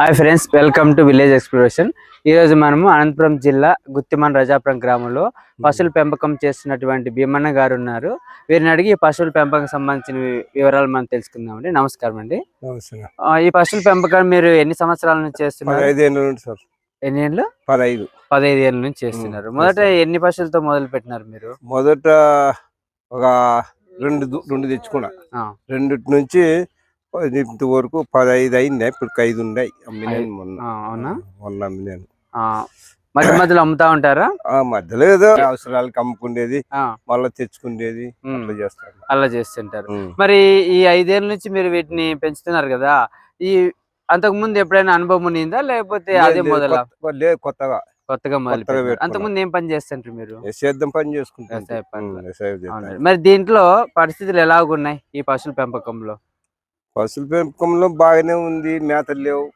Hi friends welcome to village exploration. ఈ రోజు మనము అనంతపురం జిల్లా గుత్తిమన్ రజాపురం గ్రామంలో పశువుల పెంపకం చేస్తున్నటువంటి భీమన్న గారు ఉన్నారు. వీరిని అడిగి పశువుల పెంపకం సంబంధించిన వివరాలు మనం తెలుసుకుందామండి. నమస్కారం అండి. ఈ పశువుల పెంపకం మీరు ఎన్ని సంవత్సరాల నుంచి చేస్తున్నారు? ఎన్ని ఏళ్ళు? పదహైదు. పదహైదు ఏళ్ళ నుంచి చేస్తున్నారు. మొదట. ఎన్ని పశువులతో మొదలు పెట్టినారు మీరు? మొదట ఒక రెండు రెండు తెచ్చుకున్నా. ఆ, రెండిటి నుంచి ఇంత వరకు పదహైదు అయింది? ఇప్పుడు ఐదు ఉన్నాయి. అమ్మినాను మొన్న. అవునా? మొన్న అమ్మినాను మధ్య మధ్యలో అమ్ముతా ఉంటారా? ఆ మధ్యలో ఏదో అవసరాలకు అమ్ముకుండేది మళ్ళీ తెచ్చుకుండేది అట్లా చేస్తాను అలా చేస్తుంటారు. మరి ఈ ఐదేళ్ళ నుంచి మీరు వీటిని పెంచుతున్నారు కదా ఈ అంతకు ముందు ఎప్పుడైనా అనుభవం ఉండిందా? లేకపోతే అదే మొదల? లేదు కొత్తగా. కొత్తగా మొదలు కొత్తగా పెట్టారు. అంతకు పెట్టుకున్నాం. ముందు ఏం పని చేస్తుంటారు మీరు? ఏ సేద్యం పని. అవునండి. మరి దీంట్లో పరిస్థితులు ఎలాగున్నాయి ఈ పశువుల పెంపకంలో? పశువుల పెంపకంలో బాగానే ఉంది మేతలు లేవు.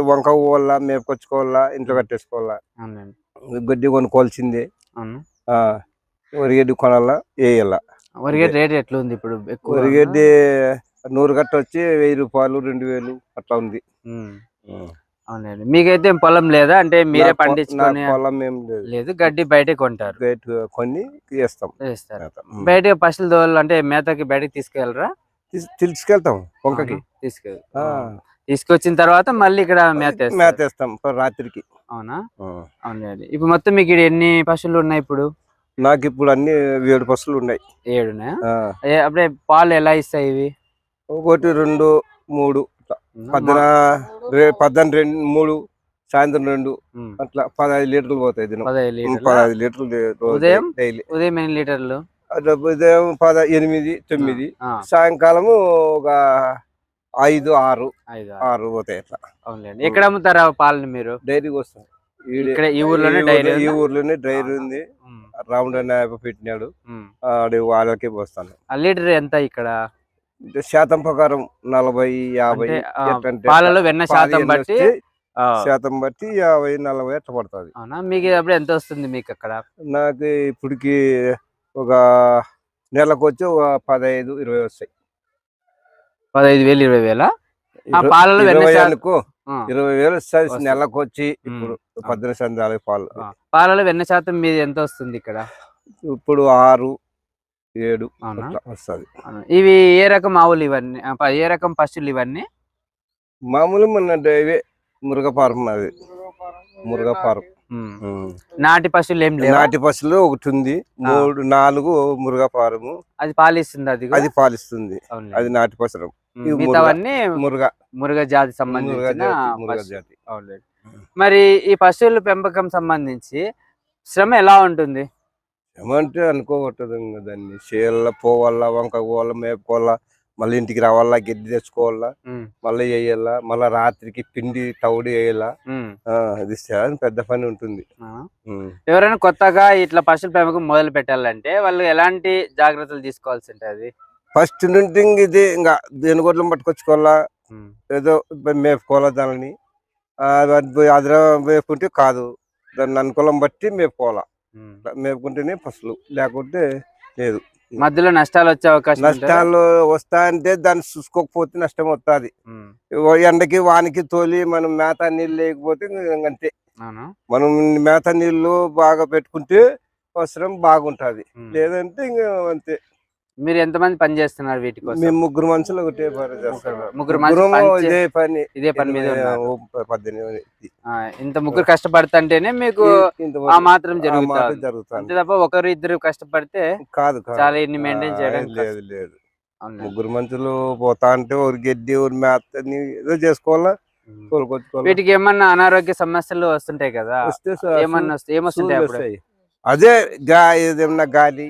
వంక పోవాలా మేపుకొచ్చుకోవాలా ఇంట్లో కట్టేసుకోవాలా. గడ్డి కొనుక్కోవాల్సిందే. వరిగడ్డి కొనాలా వేయాల. వరిగడ్డి రేట్ ఎట్లుంది ఇప్పుడు ఎక్కువ? వరిగడ్డి నూరు గట్ట వచ్చి వెయ్యి రూపాయలు రెండు వేలు అట్లా ఉంది. అవునండి. మీకైతే పొలం లేదా? అంటే మీరే పండించుకొని పొలం ఏం లేదు. లేదు గడ్డి బయటే కొంటారు. కొని వేస్తాం. వేస్తారు. బయట పశువుల అంటే మేతకి బయటకి తీసుకెళ్ళరా? తీస్- తీసుకెళ్తాం వంకకి. తీసుకొచ్చిన తర్వాత మళ్ళీ ఇక్కడ మేత వేస్తారు. మేత వేస్తాం ఇప్పుడు రాత్రికి. అవునా. అవునండి ఇప్పుడు మొత్తం మీకు ఎన్ని పశువులు ఉన్నాయి ఇప్పుడు? నాకు ఇప్పుడు అన్ని ఏడు పసులు ఉన్నాయి. ఏడున్నాయా అప్పుడే పాలు ఎలా ఇస్తాయి ఇవి? ఒకటి రెండు మూడు. పద్దన పద్దన రెండు మూడు సాయంత్రం రెండు అట్లా పదహైదు లీటర్లు పోతాయి పదహైదు లీటర్లు? ఉదయం? డైలీ. ఉదయం ఎన్ని లీటర్లు? ఉదయం పద ఎనిమిది తొమ్మిది. సాయంకాలము ఒక ఐదు ఆరు. ఆరు. పోతాయి అట్లా. అవునులేండి. ఎక్కడ అమ్ముతారా పాలని మీరు? డైరీకి వస్తాం. ఇక్కడ ఈ ఊర్లోనే డైరీ ఈ ఉందా? ఊర్లోనే డైరీ ఉంది. అనే ఆయన పెట్టినాడు. ఆడి వాళ్ళకి పోస్తాను. లీటర్ ఎంత ఇక్కడ? శాతం ప్రకారం నలభై యాభై పాలలో వెన్న శాతం బట్టి శాతం బట్టి యాభై నలభై అట్లా పడుతుంది. అవునా? మీకు అప్పుడు ఎంత వస్తుంది మీకు అక్కడ? నాకు ఇప్పటికి ఒక నెలకు వచ్చి ఒక పదహైదు ఇరవై వస్తాయి. పదహైదు వేలు ఇరవై వేల? పాలలో వెన్న ఇరవై శాతం అనుకో ఇరవై వేలు వస్తాయి వస్తాయి. నెలకు వచ్చి. ఇప్పుడు పద్దెనిమిది సందాలు పాలు. ఆ. పాలలో వెన్న శాతం మీది ఎంత వస్తుంది ఇక్కడ? ఇప్పుడు ఆరు ఏడు వస్తుంది. ఇవి ఏ రకం ఆవులు ఇవన్నీ? ఏ రకం పశువులు ఇవన్నీ? మామూలు మన ఇవే మురుగపారం అది. మురుగపారం. నాటి పశువులు ఏం లేవు? నాటి పసులు ఒకటి ఉంది. మూడు నాలుగు మురుగపారము అది పాలిస్తుంది అది? అది పాలిస్తుంది. అది నాటి. ఇవి మిగతావన్నీ మురుగ. మురుగ జాతి మురుగ సంబంధించిన మురుగ అవునులే. మరి ఈ పశువుల పెంపకం సంబంధించి శ్రమ ఎలా ఉంటుంది? ఏమంటే అనుకోవట్లేదు ఇంకా దాన్ని. చేయాల పోవాలా వంక పోవాలా మేపుకోవాలా మళ్ళీ ఇంటికి రావాలా గడ్డి తెచ్చుకోవాలా. మళ్ళీ వేయాలా మళ్ళీ రాత్రికి పిండి తౌడు వేయాలా. అది చాలా పెద్ద పని ఉంటుంది. ఎవరైనా కొత్తగా ఇట్లా పశువుల పెంపకం మొదలు పెట్టాలంటే వాళ్ళు ఎలాంటి జాగ్రత్తలు తీసుకోవాల్సి ఉంటుంది ఫస్ట్ నుండి ఇది ఇంకా దేనిగొడ్లం పట్టుకొచ్చుకోవాలా ఏదో మేపుకోవాలా దానిని. అదిరా మేపుకుంటే కాదు. దాన్ని అనుకూలం బట్టి మేపుకోవాలా. మేపుకుంటేనే పసులు లేకుంటే లేదు. మధ్యలో నష్టాలు వచ్చే అవకాశం? నష్టాలు వస్తాయంటే దాన్ని చూసుకోకపోతే నష్టం వస్తుంది. ఎండకి వానికి తోలి మనం మేత నీళ్ళు లేకపోతే అంతే మనం మేత నీళ్ళు బాగా పెట్టుకుంటే అవసరం బాగుంటది. లేదంటే ఇంకా అంతే మీరు ఎంతమంది పని చేస్తున్నారు వీటి కోసం? మేము ముగ్గురు మనుషులు ఒకటే పని చేస్తాం. ముగ్గురు మనుషులు ఇదే పని. ఇదే పని మీద ఇంత ముగ్గురు కష్టపడుతుంటేనే మీకు ఆ మాత్రం జరుగుతుంది అంతే తప్ప ఒకరు ఇద్దరు కష్టపడితే కాదు చాలా ఇన్ని ఆ, చేయడం లేదు లేదు. ముగ్గురు మనుషులు పోతా అంటే ఒక గడ్డి ఒక మేత ఏదో చేసుకోవాలా? వీటికి ఏమన్నా అనారోగ్య సమస్యలు వస్తుంటాయి కదా? ఏమన్నా ఏమొస్తుంటాయి. అదే గా ఏదైనా గాలి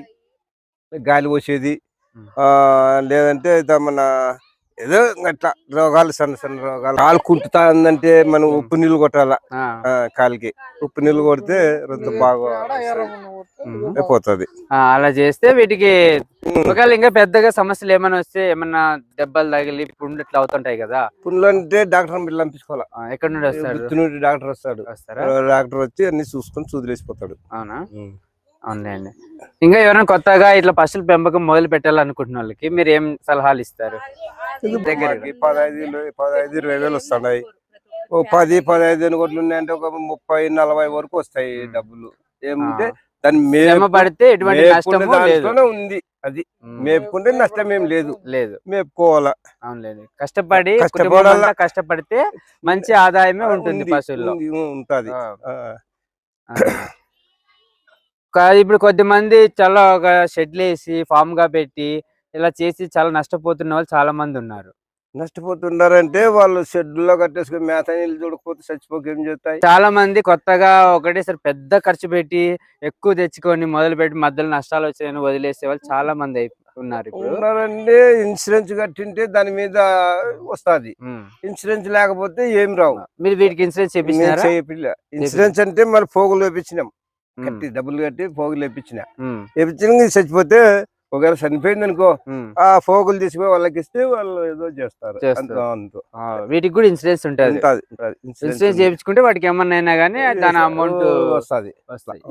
గాలి. ఆ లేదంటే ఇద మన ఏదో అట్లా రోగాలు సన్న సన్న రోగాలు. కాలు కుంటుతా ఉందంటే మనం. ఉప్పు నీళ్ళు కొట్టాలా? కాలికి. ఉప్పు నీళ్ళు కొడితే రొంత బాగా ఆ, అలా చేస్తే వీటికి ఒకవేళ ఇంకా పెద్దగా సమస్యలు ఏమైనా వస్తే ఏమన్నా దెబ్బలు తగిలి పుండు ఇట్లా అవుతుంటాయి కదా? పుండ్లు అంటే డాక్టర్ బిల్లు పంపించుకోవాలా ఎక్కడి నుండి నుండి డాక్టర్ వస్తాడు. వస్తారా? డాక్టర్ వచ్చి అన్ని చూసుకొని సూదిలేసిపోతాడు. అవునా? అవునండి ఇంకా ఎవరైనా కొత్తగా ఇట్లా పశువుల పెంపకం మొదలు పెట్టాలనుకుంటున్న వాళ్ళకి మీరు ఏం సలహాలు ఇస్తారు? దగ్గర పదహైదు ఇరవై- పదహైదు ఇరవై వేలు వస్తున్నాయి. ఓ పది పదహైదు ఎనుగోట్లు ఉన్నాయంటే ఒక ముప్పై నలభై వరకు వస్తాయి. డబ్బులు. ఏమంటే శ్రమ మేపు- పడితే ఎటువంటి దాంట్లోనే ఉంది అది. మేపుకుంటే నష్టం ఏం లేదు. లేదు. మేపుకోవాలా. అవునులేదు కష్టపడి కష్టపడాల. కష్టపడితే మంచి ఆదాయమే ఉంటుంది పశువుల్లో. ఉంటది. ఇప్పుడు కొద్దిమంది చాలా ఒక షెడ్లు వేసి ఫామ్గా పెట్టి ఇలా చేసి చాలా నష్టపోతున్న వాళ్ళు చాలా మంది ఉన్నారు. నష్టపోతున్నారంటే వాళ్ళు షెడ్లో కట్టేసుకుని మేత నీళ్ళు చూడకపోతే చచ్చిపోక ఏం చేస్తాయి? చాలా మంది కొత్తగా ఒకటేసారి పెద్ద ఖర్చు పెట్టి ఎక్కువ తెచ్చుకొని మొదలు పెట్టి మధ్యలో నష్టాలు వచ్చాయని వదిలేసే వాళ్ళు చాలా మంది ఉన్నారు ఇప్పుడు. ఉన్నారంటే ఇన్సూరెన్స్ కట్టింటే దాని మీద వస్తాది. ఇన్సూరెన్స్ లేకపోతే ఏం రావు. మీరు వీటికి ఇన్సూరెన్స్ చేయపిల్ల ఇన్సూరెన్స్ అంటే మరి పోగులు వేపించినాం. కట్టి డబ్బులు కట్టి పోగులు వేపించిన వేపించిన చచ్చిపోతే ఒకవేళ చనిపోయింది అనుకో. ఆ పోగులు తీసుకుపోయి వాళ్ళకి ఇస్తే వాళ్ళు ఏదో చేస్తారు. వీటికి కూడా ఇన్సూరెన్స్ ఉంటుంది. ఇన్సూరెన్స్. చేయించుకుంటే వాటికి ఏమన్నా అయినా కానీ దాని అమౌంట్ వస్తది.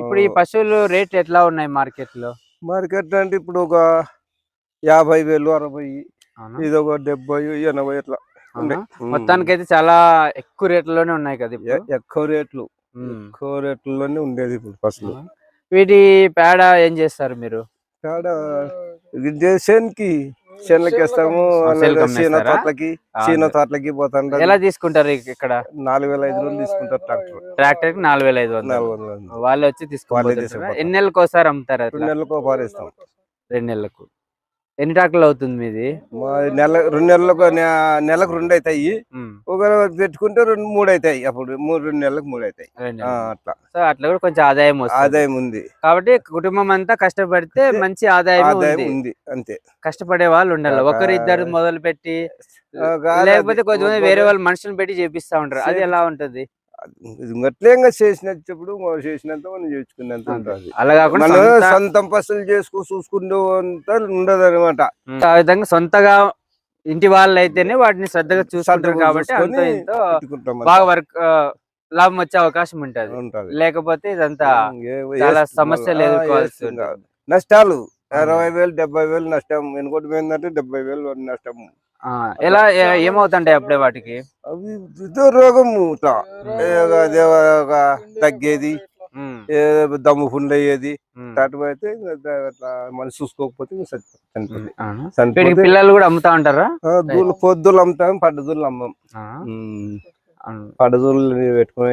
ఇప్పుడు ఈ పశువులు రేట్లు ఎట్లా ఉన్నాయి మార్కెట్లో మార్కెట్ అంటే ఇప్పుడు ఒక యాభై వేలు అరవై? ఇది ఒక డెబ్బై ఎనభై ఇట్లా? మొత్తానికైతే చాలా ఎక్కువ రేట్లలోనే ఉన్నాయి కదా ఎక్కువ రేట్లు. ఎక్కువ రేట్లలోనే ఉండేది ఇప్పుడు ఫస్ట్లు వీటి పేడ ఏం చేస్తారు మీరు? ఇది చేనుకి చేనులకి వేస్తాము? తోటలకి అదే. తోటలకి పోతాంటారు ఎలా తీసుకుంటారు ఇక- ఇక్కడ? నాలుగు వేల ఐదు వందలు తీసుకుంటారు ట్రాక్టర్. ట్రాక్టర్కి నాలుగు వేల ఐదు వందలు. వాళ్ళు వచ్చి తీసుకుపోతారు. ఎన్ని నెలలకు ఒకసారి అమ్ముతారు రెండు నెలలకు పారేస్తాం రెండు నెలలకు. ఎన్ని ట్రాక్టర్లు అవుతుంది మీది? నెల రెండు నెలలకు నెలకు రెండు అవుతాయి. ఒకవేళ పెట్టుకుంటే రెండు మూడు అవుతాయి. అప్పుడు మూడు రెండు నెలలకు మూడు అవుతాయి. అట్లా. సో అట్లా కూడా కొంచెం ఆదాయం ఆదాయం ఉంది. కాబట్టి కుటుంబం అంతా కష్టపడితే మంచి ఆదాయం ఉంది అంతే. కష్టపడే వాళ్ళు ఉండాలి. ఒక- ఒకరు ఇద్దరు మొదలు పెట్టి లేకపోతే ఒక- వేరే వాళ్ళు మనుషులు పెట్టి చేపిస్తా ఉంటారు. అది ఎలా ఉంటది? ఇది అట్లే ఇంకా చేసినప్పుడు చేసినంత మనం చేసుకున్నంత ఉంటుంది. అలా కాకుండా మనం సొంత- పసులు చేసుకు చూసుకుంటూ అంతా ఉండదు అనమాట ఆ విధంగా సొంతగా ఇంటి వాళ్ళు అయితేనే వాటిని శ్రద్ధగా చూసుకుంటారు కాబట్టి అంతో బాగా వర్క్ లాభం వచ్చే అవకాశం ఉంటది. లేకపోతే ఇదంతా చాలా సమస్యలు ఎదుర్కోవాల్సి. నష్టాలు. అరవై వేలు డెబ్బై వేలు నష్టం. ఇంకోటి ఏంటంటే డెబ్బై వేలు నష్టం ఎలా ఏమవుతుంటాయి అప్పుడే వాటికి? అవి ఇదో రోగము ఇట్లా. ఏ ఒక- అదే ఒక తగ్గేది దమ్ము పుండు అయ్యేది అయితే అట్లా మనం చూసుకోకపోతే చనిపోతుంది పిల్లలు కూడా అమ్ముతా ఉంటారా? పొద్దులు అమ్ముతాం పడ్డదూలు అమ్మం. పడదూలు పెట్టుకుని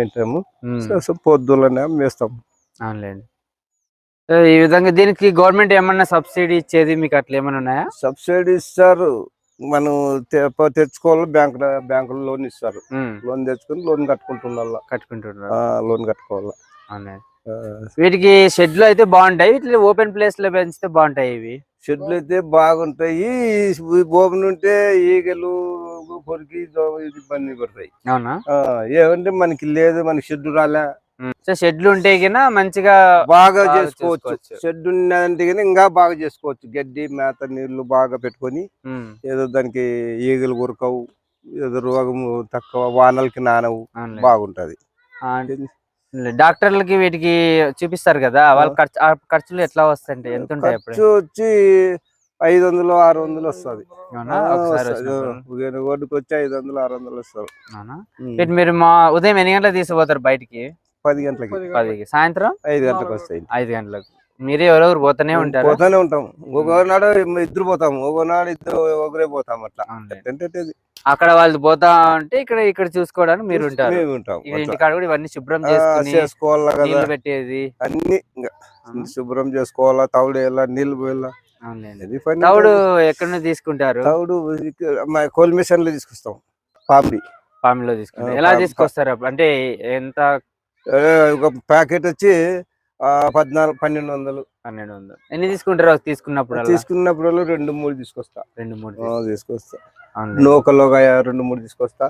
సో పొద్దులనే అవునులేండి. సో ఈ విధంగా దీనికి గవర్నమెంట్ ఏమన్నా సబ్సిడీ ఇచ్చేది మీకు అట్లా ఏమైనా ఉన్నాయా? సబ్సిడీ ఇస్తారు. మనం తెచ్చుకోవాలి బ్యాంక్ బ్యాంకులో లోన్ ఇస్తారు. లోన్ తెచ్చుకొని లోన్ కట్టుకుంటున్నా కట్టుకుంటున్నారు. లోన్ కట్టుకోవాలి. వీటికి షెడ్లు అయితే బాగుంటాయి ఇట్లా ఓపెన్ ప్లేస్లో పెంచితే బాగుంటాయి ఇవి. షెడ్లు అయితే బాగుంటాయి భూమి ఉంటే ఈగలు కొరికి ఇబ్బంది పడతాయి. అవునా? ఏమంటే మనకి లేదు మనకి షెడ్ రాలే. సో షెడ్లు ఉంటే గిన మంచిగా బాగా చేసుకోవచ్చు. షెడ్ ఉన్నదంటే ఇంకా బాగా చేసుకోవచ్చు. గడ్డి మేత నీళ్ళు బాగా పెట్టుకొని ఏదో దానికి ఈగలు కొరకవు ఏదో రోగము తక్కువ వానలకి నానవు. బాగుంటది. డాక్టర్లకి వీటికి చూపిస్తారు కదా వాళ్ళ ఖర్చు ఆ ఖర్చులు ఎట్లా వస్తాయంటే ఎంత ఉంటాయి ఖర్చు వచ్చి ఐదు వందలు ఆరు వందలు వస్తుంది. రోడ్డుకి వచ్చి ఐదు వందలు ఆరు వందలు వస్తారు మీరు మా ఉదయం ఎన్ని గంటలకు తీసుకుపోతారు బయటికి? పది గంటలకి. పదికి. సాయంత్రం? ఐదు గంటలకు వస్తాయి. ఐదు గంటలకు. మీరే ఎవరెవరు పోతూనే ఉంటారు? పోతానే ఉంటాం. ఒకనాడు ఇద్దరు పోతాం. ఒకనాడు ఇద్దరు ఒకరే పోతాం అట్లా. అక్కడ వాళ్ళు పోతా ఉంటే ఇక్కడ ఇక్కడ చూసుకోవడానికి మీరు ఉంటారు. ఇంటికాడ కూడా ఇవన్నీ శుభ్రం చేసుకోవాలా కదా. పెట్టేది. అన్ని శుభ్రం చేసుకోవాలా. తవుడు వేయాలా నీళ్ళు పోయాలా. తవుడు ఎక్కడ నుంచి తీసుకుంటారు? తవుడు కోల్ మిషన్లో తీసుకొస్తాం. పాపి. పామిలో తీసుకుంటారు. ఎలా తీసుకొస్తారు? అప్పుడు? అంటే ఎంత ఒక ప్యాకెట్ వచ్చి పద్నాలుగు పన్నెండు వందలు. పన్నెండు వందలు. ఎన్ని తీసుకుంటారు తీసుకున్నప్పుడు తీసుకున్నప్పుడు రెండు మూడు తీసుకొస్తా. రెండు మూడు తీసుకొస్తా. నూకలో రెండు మూడు తీసుకొస్తా.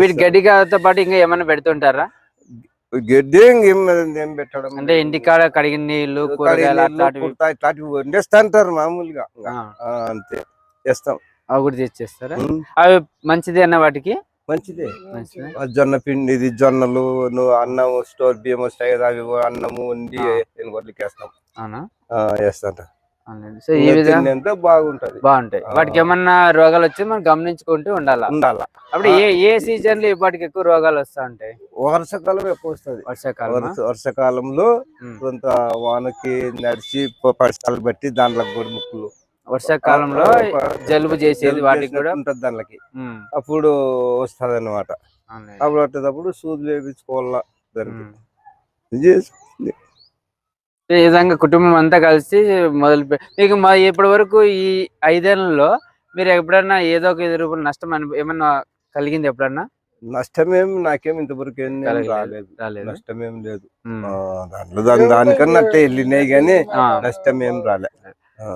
వీటి గడ్డితో పాటు ఇంకా ఏమైనా పెడుతుంటారా? గడ్డి ఏం పెట్టడం అంటే ఇంటికాడ కడిగిన నీళ్ళు కడిగిన కూరగాయలు నీళ్ళు, అట్లాంటివి? కుర్తా ఇట్లాంటివి వండేస్తా అంటారు మామూలుగా అంతే. చేస్తాం. అవి కూడా తెచ్చేస్తారా? అవి మంచిది అన్న వాటికి? మంచిదే. జొన్న పిండి ఇది జొన్నలు నువ్వు అన్నం స్టోర్ బియ్యం వస్తాయి కదా అవి అన్నము వండి ఆ. ఎనుగొడ్లకి వేస్తాం వేస్తాంట. సో ఈ విధంగా బాగుంటది. బాగుంటాయి. వాటికి ఏమన్నా రోగాలు వచ్చి మనం గమనించుకుంటూ ఉండాలా? ఉండాల. అప్పుడు ఏ ఏ సీజన్లో వాటికి ఎక్కువ రోగాలు వస్తా ఉంటాయి వర్షాకాలం ఎక్కువ వస్తుంది. వర్షాకాలం వర్షాకాలంలో కొంత వానకి నడిచి పరిసరాలు బట్టి దాంట్లో కూడా ముక్కులు. వర్షాకాలంలో జలుబు చేసేది వాటికి కూడా. ఉంటది దానికి అప్పుడు వస్తుంది అనమాట. అప్పుడు దానికి. ఉమ్. చేసి- ఈ విధంగా కుటుంబం అంతా కలిసి మొదలు మీకు మా ఇప్పటి వరకు ఈ ఐదేళ్ళలో మీరు ఎప్పుడన్నా ఏదో ఒక ఇది రూపంలో నష్టం అను ఏమన్నా కలిగింది ఎప్పుడన్నా? నష్టమేం నాకేం ఇంతవరకు ఏం. రాలేదు. రాలేదు. నష్టమేం లేదు. దాంట్లో దానికన్నా అట్టే వెళ్ళినాయి కానీ. నష్టం ఏం రాలే. ఆ.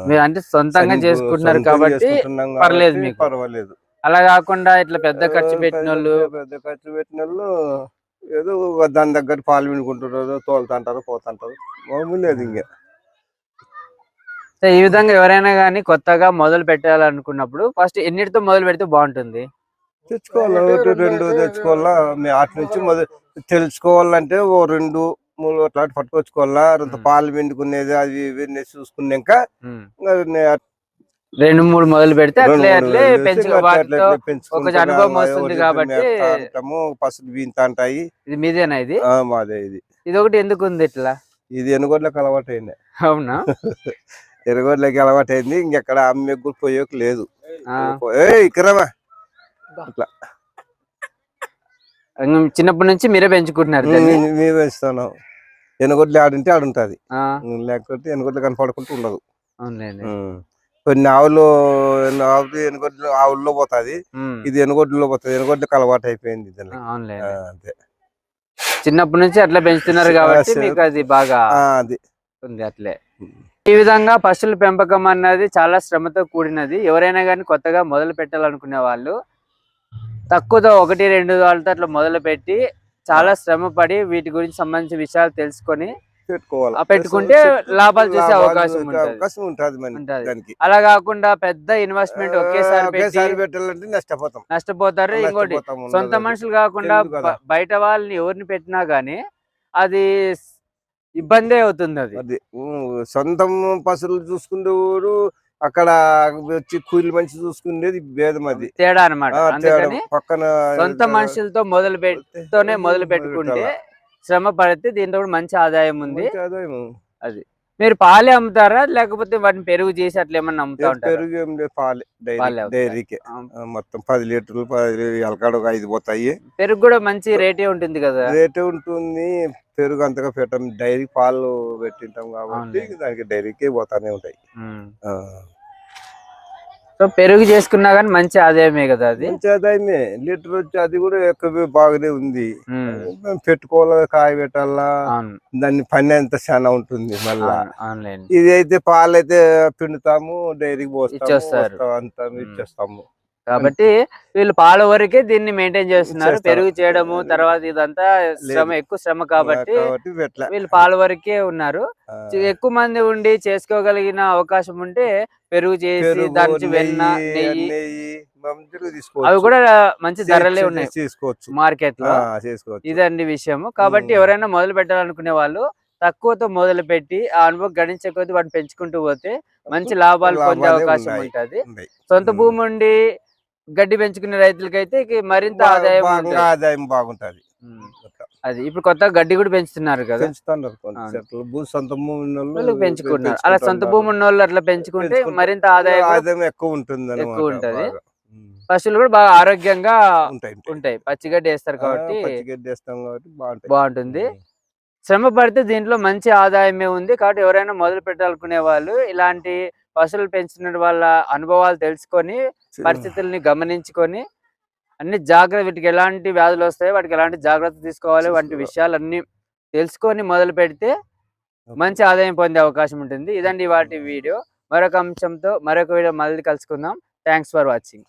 మీరు అంటే సొంతంగా సొంత- చేసుకుంటున్నారు కాబట్టి పర్లేదు మీకు. పర్వాలేదు. అలా కాకుండా ఇట్లా పెద్ద ఖర్చు పెట్టిన పెద్ద- వాళ్ళు పెద్ద ఖర్చు పెట్టిన వాళ్ళు ఏదో దాని దగ్గర పాలు వినుకుంటారు తోలుతుంటారు పోతుంటారు. మామూలు లేదు ఇంకా. ఈ విధంగా ఎవరైనా కానీ కొత్తగా మొదలు పెట్టాలనుకున్నప్పుడు ఫస్ట్ ఎన్నిటితో మొదలు పెడితే బాగుంటుంది? తెచ్చుకోవాలా? ఒకటి రెండు తెచ్చుకోవాలా? మీ అటు నుంచి మొదలు తెలుసుకోవాలంటే ఓ రెండు మూడు అట్లా పట్టుకొచ్చుకోవాలా. పాలు పిండుకునేది అది ఇవన్నీ చూసుకున్నాక రెండు మూడు మొదలు పెడితే అనుభవం వస్తుంది కాబట్టి పసులు బీంతా ఉంటాయి ఇది మీదేనా ఇది? ఆ, మాదే ఇది. ఇది ఒకటి ఎందుకు ఉంది ఇట్లా? ఇది ఎనుగోడ్లకు అలవాటు అయింది అవునా? ఎనుగోడ్లకి అలవాటు అయింది ఇంకెక్కడ అమ్మే పోయేకి లేదు. ఏ ఇక్కడమా అట్లా చిన్నప్పటి నుంచి మీరే పెంచుకుంటున్నారు? మేము పెంచుతున్నాం. ఎనుగొడ్లు ఆడుంటే ఆడుంటది లేకపోతే ఎనుగొడ్లు కనపడకుంటూ ఉండదు. అవునులేండి. కొన్ని ఆవులు ఆవులు ఎనుగొడ్లు ఆవుల్లో పోతాది. ఇది ఎనుగొడ్లలో పోతుంది. ఎనుగొడ్లకు అలవాటు అయిపోయింది అంతే. చిన్నప్పటి నుంచి అట్లా పెంచుతున్నారు కాబట్టి సరే. మీకు అది బాగా అది. ఉంది అట్లే. ఈ విధంగా పశువుల పెంపకం అన్నది చాలా శ్రమతో కూడినది. ఎవరైనా కానీ కొత్తగా మొదలు పెట్టాలనుకునే వాళ్ళు తక్కువతో ఒకటి రెండు వాళ్ళతో అట్లా మొదలు పెట్టి చాలా శ్రమ పడి వీటి గురించి సంబంధించిన విషయాలు తెలుసుకొని పెట్టుకోవాలి. పెట్టుకుంటే లాభాలు చూసే అవకాశం ఉంటది. అవకాశం అలా కాకుండా పెద్ద ఇన్వెస్ట్మెంట్ ఒకేసారి పెట్టాలంటే నష్టపోతాం. నష్టపోతారు ఇంకోటి. సొంత. మనుషులు కాకుండా బయట వాళ్ళని ఎవరిని పెట్టినా గానీ అది ఇబ్బందే అవుతుంది అది. సొంతం పసులు చూసుకునేవాడు అక్కడ వచ్చి కూలి మంచి చూసుకునేది భేదం అది తేడా. అందుకని పక్కన సొంత మనుషులతో మొదలు పెట్టితోనే మొదలు పెట్టుకుంటే శ్రమ పడితే దీంట్లో కూడా మంచి ఆదాయం ఉంది ఆదాయం. మీరు పాలే అమ్ముతారా? లేకపోతే వాటిని పెరుగు చేసి అట్లా ఏమన్నా అమ్ముతా ఉంటారా? పెరుగు ఏం లేదు పాలే. డైరీ. డైరీకే. మొత్తం పది లీటర్లు పది ఎలకాడ ఒక ఐదు పోతాయి. పెరుగు కూడా మంచి రేటే ఉంటుంది కదా? రేటే ఉంటుంది. పెరుగు అంతగా పెట్టం. డైరీ పాలు పెట్టింటాం కాబట్టి. దానికి డైరీకే పోతానే ఉంటాయి. సో పెరుగు చేసుకున్నా గానీ మంచి ఆదాయమే కదా అది? మంచి ఆదాయమే. లీటర్ వచ్చి అది కూడా ఎక్కువ బాగానే ఉంది. పెట్టుకోవాలా కాయ పెట్టాలా దాన్ని పని అంత చాలా ఉంటుంది మళ్ళా. ఇది అయితే పాలు అయితే పిండుతాము డైరీకి పోస్తాము అంతా. ఇచ్చేస్తాము. కాబట్టి వీళ్ళు పాల వరకే దీన్ని మెయింటైన్ చేస్తున్నారు. పెరుగు చేయడము తర్వాత ఇదంతా శ్రమ ఎక్కువ శ్రమ కాబట్టి వీళ్ళు పాల వరకే ఉన్నారు. ఎక్కువ మంది ఉండి చేసుకోగలిగిన అవకాశం ఉంటే పెరుగు చేసి దాని వెన్న నెయ్యి అవి కూడా మంచి ధరలే ఉన్నాయి. తీసుకోవచ్చు మార్కెట్లో ఇదండి విషయము. కాబట్టి. ఎవరైనా మొదలు పెట్టాలనుకునే వాళ్ళు తక్కువతో మొదలు పెట్టి ఆ అనుభవం గణించే కొద్దీ వాటిని పెంచుకుంటూ పోతే మంచి లాభాలు పొందే అవకాశం. ఉంటది. సొంత. భూమి ఉండి గడ్డి పెంచుకునే రైతులకైతే మరింత ఆదాయం. ఆదాయం బాగుంటది. అది ఇప్పుడు కొత్తగా గడ్డి కూడా పెంచుతున్నారు కదా. పెంచుతున్నారు సొంత భూమి పెంచుకుంటున్నారు. అలా సొంత. భూమి ఉన్న వాళ్ళు అట్లా పెంచుకుంటే మరింత ఆదాయం ఆదాయం ఎక్కువ ఉంటుంది ఎక్కువ ఉంటది. పశువులు కూడా బాగా ఆరోగ్యంగా ఉంటాయి ఉంటాయి. పచ్చిగడ్డి వేస్తారు కాబట్టి బాగుంటుంది. శ్రమ పడితే దీంట్లో మంచి ఆదాయమే ఉంది. కాబట్టి ఎవరైనా మొదలు పెట్టాలనుకునే వాళ్ళు ఇలాంటి పశువులు పెంచిన వాళ్ళ అనుభవాలు తెలుసుకొని పరిస్థితుల్ని గమనించుకొని అన్ని జాగ్రత్త వీటికి ఎలాంటి వ్యాధులు వస్తాయి వాటికి ఎలాంటి జాగ్రత్త తీసుకోవాలి వంటి తీసుకోవాలి. విషయాలన్నీ తెలుసుకొని మొదలు పెడితే మంచి ఆదాయం పొందే అవకాశం ఉంటుంది. ఇదండి వాటి వీడియో. మరొక అంశంతో మరొక వీడియో మళ్ళీ కలుసుకుందాం. Thanks for watching.